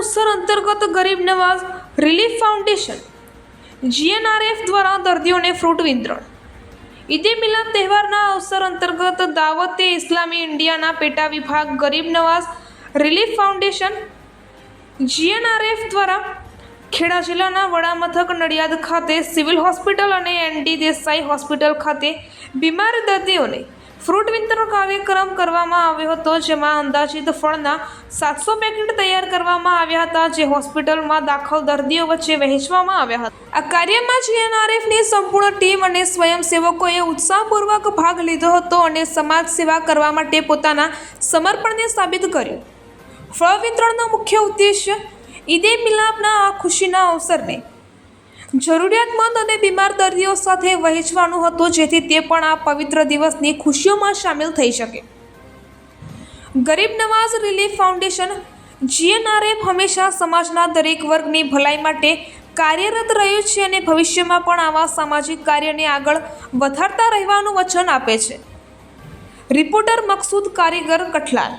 અવસર અંતર્ગત ગરીબ નવાઝ રિલીફ ફાઉન્ડેશન, જીએનઆરએફ દ્વારા દર્દીઓને ફ્રૂટ વિતરણ. ઈદે મિલાદ તહેવારના અવસર અંતર્ગત દાવતે ઇસ્લામી ઇન્ડિયાના પેટા વિભાગ ગરીબ નવાઝ રિલીફ ફાઉન્ડેશન, જીએનઆરએફ દ્વારા ખેડા જિલ્લાના વડામથક નડિયાદ ખાતે સિવિલ હોસ્પિટલ અને એનડી દેસાઈ હોસ્પિટલ ખાતે બીમાર દર્દીઓને ફ્રૂટ વિતરણ કાર્યક્રમ કરવામાં આવ્યો હતો, જેમાં અંદાજિત ફળના સાતસો પેકેટ તૈયાર કરવામાં આવ્યા હતા, જે હોસ્પિટલમાં દાખલ દર્દીઓ વચ્ચે વહેંચવામાં આવ્યા હતા. આ કાર્યમાં જીએનઆરએફની સંપૂર્ણ ટીમ અને સ્વયંસેવકોએ ઉત્સાહપૂર્વક ભાગ લીધો હતો અને સમાજ સેવા કરવા માટે પોતાના સમર્પણને સાબિત કર્યું. ફળ વિતરણનો મુખ્ય ઉદ્દેશ્ય ઈદે મિલાપના આ ખુશીના અવસરને જરૂરિયાતમંદ અને બીમાર દર્દીઓ સાથે વહેંચવાનું હતું, જેથી તે પણ આ પવિત્ર દિવસની ખુશીઓમાં સામેલ થઈ શકે. ગરીબ નવાઝ રિલીફ ફાઉન્ડેશન, જીએનઆરએફ હંમેશા સમાજના દરેક વર્ગની ભલાઈ માટે કાર્યરત રહ્યું છે અને ભવિષ્યમાં પણ આવા સામાજિક કાર્યને આગળ વધારતા રહેવાનું વચન આપે છે. રિપોર્ટર મકસૂદ કારીગર કઠલાલ